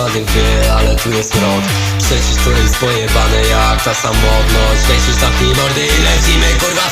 o wie, ale tu jest mrok Przecież to jest pojebane jak ta samotność. Lecisz zamknij mordy i lecimy kurwa.